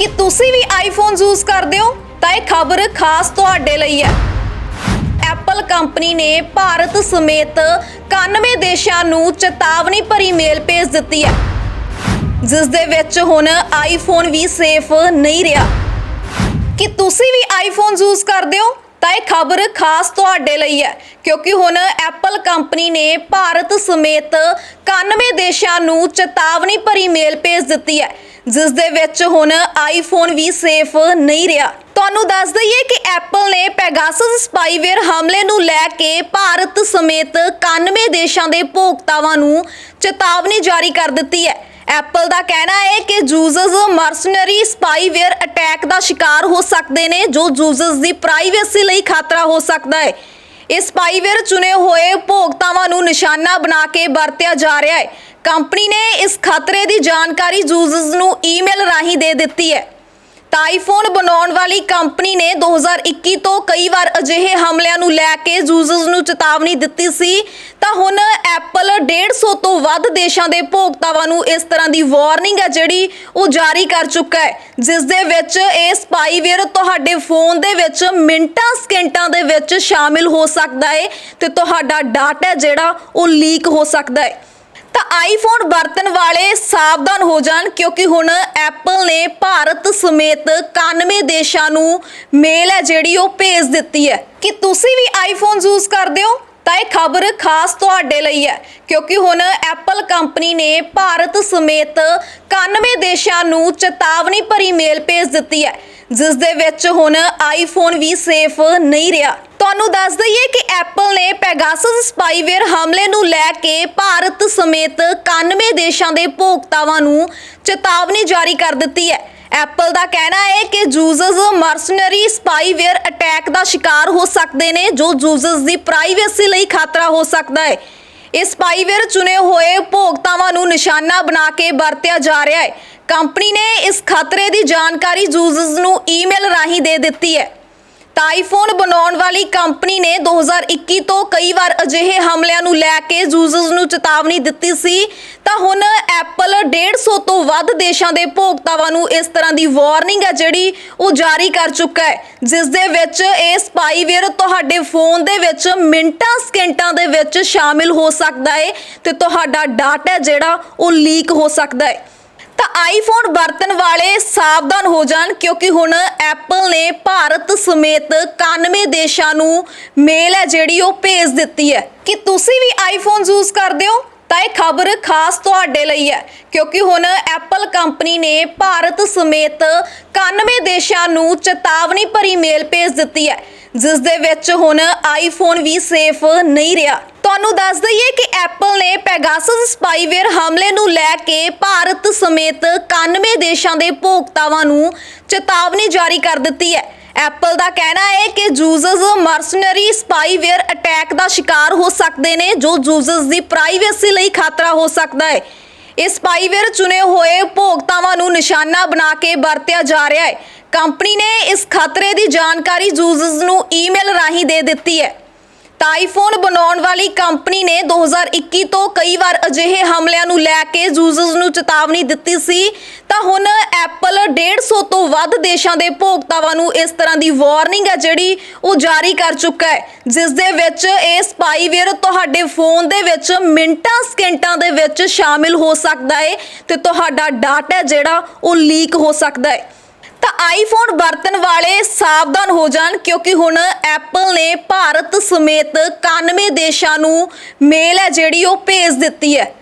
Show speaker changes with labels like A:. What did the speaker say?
A: ਕਿ ਤੁਸੀਂ ਵੀ iPhone use ਕਰਦੇ ਹੋ, ਤਾਂ ਇਹ ਖਬਰ ਖਾਸ ਤੁਹਾਡੇ ਲਈ ਹੈ। ਐਪਲ ਕੰਪਨੀ ਨੇ ਭਾਰਤ ਸਮੇਤ 91 ਦੇਸ਼ਾਂ ਨੂੰ ਚੇਤਾਵਨੀ ਭਰੀ ਮੇਲ ਭੇਜ ਦਿੱਤੀ ਹੈ। ਜਿਸ ਦੇ ਵਿੱਚ ਹੁਣ ਆਈਫੋਨ ਵੀ ਸੇਫ ਨਹੀਂ ਰਿਹਾ। ਕਿ ਤੁਸੀਂ ਵੀ ਆਈਫੋਨ ਯੂਜ਼ ਕਰਦੇ ਹੋ ਤਾਂ ਇਹ ਖਬਰ ਖਾਸ ਤੁਹਾਡੇ ਲਈ ਹੈ, ਕਿਉਂਕਿ ਹੁਣ ਐਪਲ ਕੰਪਨੀ ਨੇ ਭਾਰਤ ਸਮੇਤ 91 ਦੇਸ਼ਾਂ ਨੂੰ ਚੇਤਾਵਨੀ ਭਰੀ ਮੇਲ ਭੇਜ ਦਿੱਤੀ ਹੈ, ਜਿਸ ਦੇ ਵਿੱਚ ਹੁਣ ਆਈਫੋਨ ਵੀ ਸੇਫ ਨਹੀਂ ਰਿਹਾ। ਤੁਹਾਨੂੰ ਦੱਸ ਦਈਏ ਕਿ ਐਪਲ ਨੇ ਪੈਗਾਸਸ ਸਪਾਈਵੇਅਰ ਹਮਲੇ ਨੂੰ ਲੈ ਕੇ ਭਾਰਤ ਸਮੇਤ 91 ਦੇਸ਼ਾਂ ਦੇ ਭੋਗਤਾਵਾਂ ਨੂੰ ਚੇਤਾਵਨੀ ਜਾਰੀ ਕਰ ਦਿੱਤੀ ਹੈ। ਐਪਲ ਦਾ ਕਹਿਣਾ ਹੈ ਕਿ ਯੂਜ਼ਰਸ ਮਰਸਨਰੀ ਸਪਾਈਵੇਅਰ ਅਟੈਕ ਦਾ ਸ਼ਿਕਾਰ ਹੋ ਸਕਦੇ ਨੇ, ਜੋ ਯੂਜ਼ਰਸ ਦੀ ਪ੍ਰਾਈਵੇਸੀ ਲਈ ਖਤਰਾ ਹੋ ਸਕਦਾ ਹੈ। ਇਹ ਸਪਾਈਵੇਅਰ ਚੁਣੇ ਹੋਏ ਉਪਭੋਗਤਾਵਾਂ ਨੂੰ ਨਿਸ਼ਾਨਾ ਬਣਾ ਕੇ ਵਰਤਿਆ ਜਾ ਰਿਹਾ ਹੈ। ਕੰਪਨੀ ਨੇ ਇਸ ਖਤਰੇ ਦੀ ਜਾਣਕਾਰੀ ਯੂਜ਼ਰਸ ਨੂੰ ਈਮੇਲ ਰਾਹੀਂ ਦੇ ਦਿੱਤੀ ਹੈ। ਟਾਈਫੋਨ ਬਣਾਉਣ ਵਾਲੀ ਕੰਪਨੀ ਨੇ 2021 ਤੋਂ ਕਈ ਵਾਰ ਅਜਿਹੇ ਹਮਲਿਆਂ ਨੂੰ ਲੈ ਕੇ ਯੂਜ਼ਰਸ ਨੂੰ ਚੇਤਾਵਨੀ ਦਿੱਤੀ ਸੀ। ਤਾਂ ਹੁਣ ਐਪਲ 150 ਤੋਂ ਵੱਧ ਦੇਸ਼ਾਂ ਦੇ ਭੋਗਤਾਵਾਂ ਨੂੰ ਇਸ ਤਰ੍ਹਾਂ ਦੀ ਵਾਰਨਿੰਗ ਹੈ ਜਿਹੜੀ ਉਹ ਜਾਰੀ ਕਰ ਚੁੱਕਾ ਹੈ। ਜਿਸ ਦੇ ਵਿੱਚ ਇਹ ਸਪਾਈਵੇਅਰ ਤੁਹਾਡੇ ਫੋਨ ਦੇ ਵਿੱਚ ਮਿੰਟਾਂ, ਸਕਿੰਟਾਂ ਦੇ ਵਿੱਚ ਸ਼ਾਮਿਲ ਹੋ ਸਕਦਾ ਹੈ ਤੇ ਤੁਹਾਡਾ ਡਾਟਾ ਜਿਹੜਾ ਉਹ ਲੀਕ ਹੋ ਸਕਦਾ ਹੈ। ਤਾਂ ਆਈਫੋਨ ਵਰਤਣ ਵਾਲੇ ਸਾਵਧਾਨ ਹੋ ਜਾਣ ਕਿਉਂਕਿ ਹੁਣ ਐਪਲ ਨੇ ਭਾਰਤ ਸਮੇਤ 91 ਦੇਸ਼ਾਂ ਨੂੰ ਮੇਲ ਹੈ ਜਿਹੜੀ ਉਹ ਭੇਜ ਦਿੱਤੀ ਹੈ। ਕਿ ਤੁਸੀਂ ਵੀ ਆਈਫੋਨ ਯੂਜ਼ ਕਰਦੇ ਹੋ? ਤਾਂ ਇਹ ਖਬਰ ਖਾਸ ਤੁਹਾਡੇ ਲਈ ਹੈ, ਕਿਉਂਕਿ ਹੁਣ ਐਪਲ ਕੰਪਨੀ ਨੇ ਭਾਰਤ ਸਮੇਤ 91 ਦੇਸ਼ਾਂ ਨੂੰ ਚੇਤਾਵਨੀ ਭਰੀ ਮੇਲ ਭੇਜ ਦਿੱਤੀ ਹੈ ਜਿਸ ਦੇ ਵਿੱਚ ਹੁਣ ਆਈਫੋਨ ਵੀ ਸੇਫ ਨਹੀਂ ਰਿਹਾ। ਤੁਹਾਨੂੰ ਦੱਸ ਦਈਏ ਕਿ ਐਪਲ ਨੇ ਪੈਗਾਸਸ ਸਪਾਈਵੇਅਰ ਹਮਲੇ ਨੂੰ ਲੈ ਕੇ ਭਾਰਤ ਸਮੇਤ 91 ਦੇਸ਼ਾਂ ਦੇ ਭੋਗਤਾਵਾਂ ਨੂੰ ਚੇਤਾਵਨੀ ਜਾਰੀ ਕਰ ਦਿੱਤੀ ਹੈ। ਐਪਲ ਦਾ ਕਹਿਣਾ ਹੈ ਕਿ ਯੂਜ਼ਰਸ ਮਰਸਨਰੀ ਸਪਾਈਵੇਅਰ ਅਟੈਕ ਦਾ ਸ਼ਿਕਾਰ ਹੋ ਸਕਦੇ ਨੇ, ਜੋ ਯੂਜ਼ਰਸ ਦੀ ਪ੍ਰਾਈਵੇਸੀ ਲਈ ਖਤਰਾ ਹੋ ਸਕਦਾ ਹੈ। ਇਹ ਸਪਾਈਵੇਅਰ ਚੁਣੇ ਹੋਏ ਭੋਗਤਾਵਾਂ ਨੂੰ ਨਿਸ਼ਾਨਾ ਬਣਾ ਕੇ ਵਰਤਿਆ ਜਾ ਰਿਹਾ ਹੈ। ਕੰਪਨੀ ਨੇ ਇਸ ਖਤਰੇ ਦੀ ਜਾਣਕਾਰੀ ਯੂਜ਼ਰਸ ਨੂੰ ਈਮੇਲ ਰਾਹੀਂ ਦੇ ਦਿੱਤੀ ਹੈ। ਟਾਈਫੋਨ ਬਣਾਉਣ ਵਾਲੀ ਕੰਪਨੀ ਨੇ 2021 ਤੋਂ ਕਈ ਵਾਰ ਅਜਿਹੇ ਹਮਲਿਆਂ ਨੂੰ ਲੈ ਕੇ ਯੂਜ਼ਰਸ ਨੂੰ ਚੇਤਾਵਨੀ ਦਿੱਤੀ ਸੀ। ਤਾਂ ਹੁਣ ਐਪਲ 150 ਤੋਂ ਵੱਧ ਦੇਸ਼ਾਂ ਦੇ ਭੋਗਤਾਵਾਂ ਨੂੰ ਇਸ ਤਰ੍ਹਾਂ ਦੀ ਵਾਰਨਿੰਗ ਹੈ ਜਿਹੜੀ ਉਹ ਜਾਰੀ ਕਰ ਚੁੱਕਾ ਹੈ। ਜਿਸ ਦੇ ਵਿੱਚ ਇਹ ਸਪਾਈਵੇਅਰ ਤੁਹਾਡੇ ਫੋਨ ਦੇ ਵਿੱਚ ਮਿੰਟਾਂ, ਸਕਿੰਟਾਂ ਦੇ ਵਿੱਚ ਸ਼ਾਮਿਲ ਹੋ ਸਕਦਾ ਹੈ ਤੇ ਤੁਹਾਡਾ ਡਾਟਾ ਜਿਹੜਾ ਉਹ ਲੀਕ ਹੋ ਸਕਦਾ ਹੈ। ਤਾਂ ਆਈਫੋਨ ਵਰਤਣ ਵਾਲੇ ਸਾਵਧਾਨ ਹੋ ਜਾਣ ਕਿਉਂਕਿ ਹੁਣ ਐਪਲ ਨੇ ਭਾਰਤ ਸਮੇਤ 91 ਦੇਸ਼ਾਂ ਨੂੰ ਮੇਲ ਹੈ ਜਿਹੜੀ ਉਹ ਭੇਜ ਦਿੱਤੀ ਹੈ। ਕਿ ਤੁਸੀਂ ਵੀ ਆਈਫੋਨ ਯੂਜ਼ ਕਰਦੇ ਹੋ? ਤਾਂ ਇਹ ਖਬਰ ਖਾਸ ਤੁਹਾਡੇ ਲਈ ਹੈ, ਕਿਉਂਕਿ ਹੁਣ ਐਪਲ ਕੰਪਨੀ ਨੇ ਭਾਰਤ ਸਮੇਤ 91 ਦੇਸ਼ਾਂ ਨੂੰ ਚੇਤਾਵਨੀ ਭਰੀ ਮੇਲ ਭੇਜ ਦਿੱਤੀ ਹੈ ਜਿਸ ਦੇ ਵਿੱਚ ਹੁਣ ਆਈਫੋਨ ਵੀ ਸੇਫ ਨਹੀਂ ਰਿਹਾ। ਤੁਹਾਨੂੰ ਦੱਸ ਦਈਏ ਕਿ ਐਪਲ ਨੇ ਪੈਗਾਸਸ ਸਪਾਈਵੇਅਰ ਹਮਲੇ ਨੂੰ ਲੈ ਕੇ ਭਾਰਤ ਸਮੇਤ 91 ਦੇਸ਼ਾਂ ਦੇ ਭੋਗਤਾਵਾਂ ਨੂੰ ਚੇਤਾਵਨੀ ਜਾਰੀ ਕਰ ਦਿੱਤੀ ਹੈ। ਐਪਲ ਦਾ ਕਹਿਣਾ ਹੈ ਕਿ ਯੂਜ਼ਰਸ ਮਰਸਨਰੀ ਸਪਾਈਵੇਅਰ ਅਟੈਕ ਦਾ ਸ਼ਿਕਾਰ ਹੋ ਸਕਦੇ ਨੇ, ਜੋ ਯੂਜ਼ਰਸ ਦੀ ਪ੍ਰਾਈਵੇਸੀ ਲਈ ਖਤਰਾ ਹੋ ਸਕਦਾ ਹੈ। ਇਹ ਸਪਾਈਵੇਅਰ ਚੁਣੇ ਹੋਏ ਭੋਗਤਾਵਾਂ ਨੂੰ ਨਿਸ਼ਾਨਾ ਬਣਾ ਕੇ ਵਰਤਿਆ ਜਾ ਰਿਹਾ ਹੈ। ਕੰਪਨੀ ਨੇ ਇਸ ਖਤਰੇ ਦੀ ਜਾਣਕਾਰੀ ਯੂਜ਼ਰਸ ਨੂੰ ਈਮੇਲ ਰਾਹੀਂ ਦੇ ਦਿੱਤੀ ਹੈ। ਟਾਈਫੋਨ ਬਣਾਉਣ ਵਾਲੀ ਕੰਪਨੀ ਨੇ 2021 ਤੋਂ ਕਈ ਵਾਰ ਅਜਿਹੇ ਹਮਲਿਆਂ ਨੂੰ ਲੈ ਕੇ ਯੂਜ਼ਰਸ ਨੂੰ ਚੇਤਾਵਨੀ ਦਿੱਤੀ ਸੀ। ਤਾਂ ਹੁਣ ਐਪਲ 150 ਤੋਂ ਵੱਧ ਦੇਸ਼ਾਂ ਦੇ ਭੋਗਤਾਵਾਂ ਨੂੰ ਇਸ ਤਰ੍ਹਾਂ ਦੀ ਵਾਰਨਿੰਗ ਹੈ ਜਿਹੜੀ ਉਹ ਜਾਰੀ ਕਰ ਚੁੱਕਾ ਹੈ। ਜਿਸ ਦੇ ਵਿੱਚ ਇਹ ਸਪਾਈਵੇਅਰ ਤੁਹਾਡੇ ਫੋਨ ਦੇ ਵਿੱਚ ਮਿੰਟਾਂ, ਸਕਿੰਟਾਂ ਦੇ ਵਿੱਚ ਸ਼ਾਮਿਲ ਹੋ ਸਕਦਾ ਹੈ ਤੇ ਤੁਹਾਡਾ ਡਾਟਾ ਜਿਹੜਾ ਉਹ ਲੀਕ ਹੋ ਸਕਦਾ ਹੈ। ਤਾਂ ਆਈਫੋਨ ਵਰਤਣ ਵਾਲੇ ਸਾਵਧਾਨ ਹੋ ਜਾਣ ਕਿਉਂਕਿ ਹੁਣ ਐਪਲ ਨੇ ਭਾਰਤ ਸਮੇਤ 91 ਦੇਸ਼ਾਂ ਨੂੰ ਮੇਲ ਹੈ ਜਿਹੜੀ ਉਹ ਭੇਜ ਦਿੱਤੀ ਹੈ।